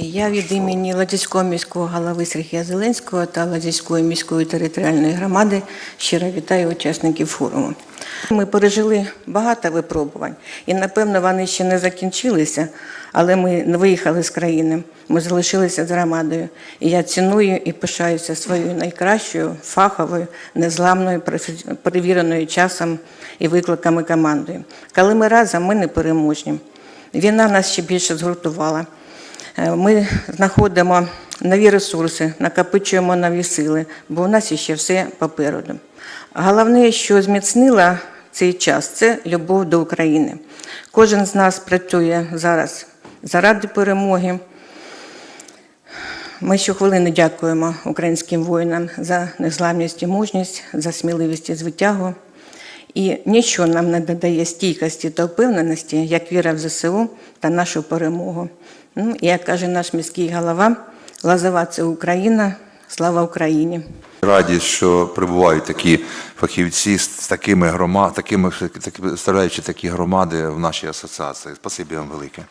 Я від імені Ладійського міського голови Сергія Зеленського та Ладійської міської територіальної громади щиро вітаю учасників форуму. Ми пережили багато випробувань, і напевно вони ще не закінчилися, але ми не виїхали з країни. Ми залишилися з громадою. І я ціную і пишаюся своєю найкращою, фаховою, незламною, перевіреною часом і викликами командою. Коли ми разом, ми не переможні. Війна нас ще більше згуртувала. Е, Ми знаходимо нові ресурси, накопичуємо нові сили, бо у нас ще все попереду. Головне, що зміцнило цей час, це любов до України. Кожен з нас працює зараз заради перемоги. Ми щохвилини дякуємо українським воїнам за незламність і мужність, за сміливість і звитягу. І нічого нам не додає стійкості та впевненості, як віра в ЗСУ та нашу перемогу. Ну, як каже наш міський голова, Лазова це Україна, слава Україні! Раді, що прибувають такі фахівці з такими громад, такими, представляючи такі громади в нашій асоціації. Спасибі вам велике.